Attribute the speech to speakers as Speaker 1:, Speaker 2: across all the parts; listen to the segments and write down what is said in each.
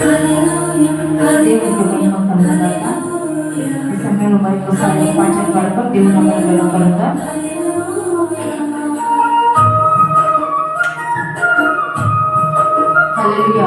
Speaker 1: దేవునికి మహిమ కలుగుగాక. ఈ సమయంలో మరొకసారి పాటల వరకు దేవుని నామములో కలుగుతాం హల్లెలూయా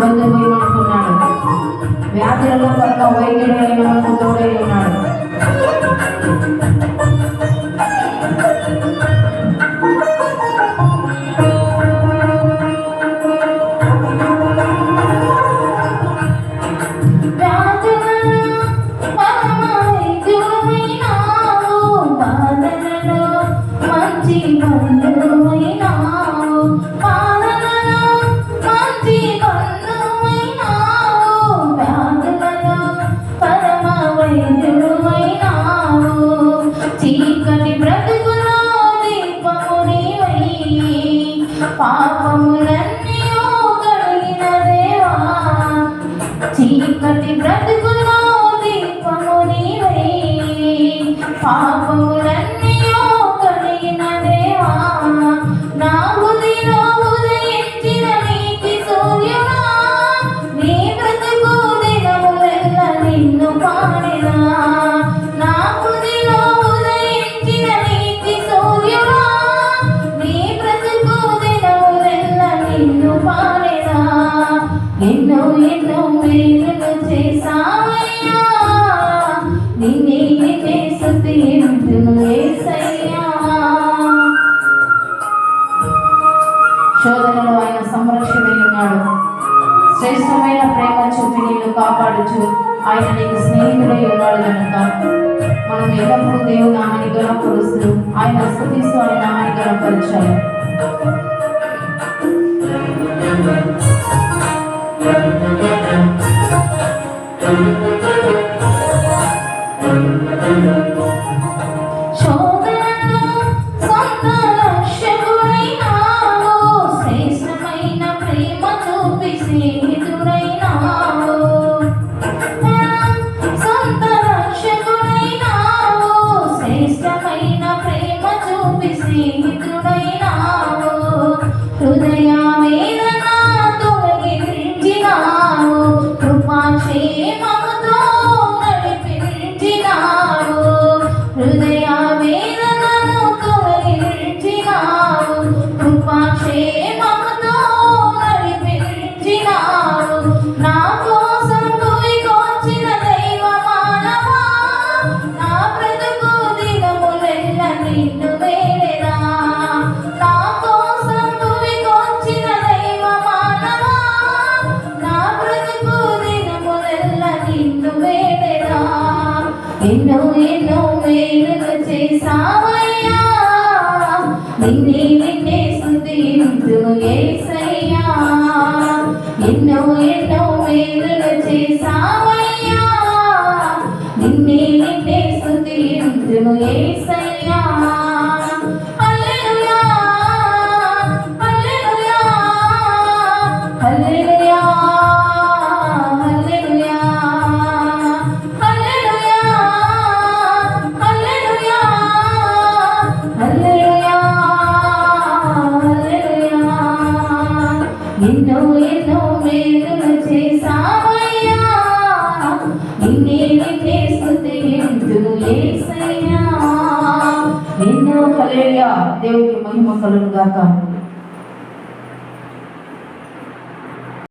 Speaker 1: బంధువు అనుకున్నాడు వ్యాధులలో పట్ల వైద్యుడు అయిన తోడై ఉన్నాడు
Speaker 2: నిన్ను పాడినా నా ఉదయించిన నీతి సూర్యుడా నీ బ్రతుకు దినములెల్ల నిన్ను పాడినా ఎన్నో ఎన్నో మేలులు చేసావయ్యా నిన్నే నిన్నే స్తుతింతును యేసయ్యా
Speaker 1: శోధనలో ఆయన సంరక్షణై ఉన్నాడు. శ్రేష్టమైన ప్రేమ చూపి నిన్ను కాపాడుచు. ఆయన నీకు స్నేహితుడై ఉన్నాడు కనుక. మనం ఎల్లప్పుడూ దేవుని నామాన్ని గణపరుస్తూ ఆయన స్థుతిస్తూ ఆయన నామాన్ని గణపరచాలి
Speaker 2: ఎన్నో ఎన్నో మేలులు చేసావయ్యా నిన్నే నిన్నే స్తుతింతును యేసయ్యా ఎన్నో ఎన్నో మేలులు చేసావయ్యా నిన్నే నిన్నే స్తుతింతును యేసయ్యా ఎన్నో ఎన్నో మేలు చేసావయ్యా నిన్నే నిన్నే స్తుతింతు యేసయ్యా
Speaker 1: ఎన్నో హల్లెలూయా. దేవునికి మహిమ కలుగుగాక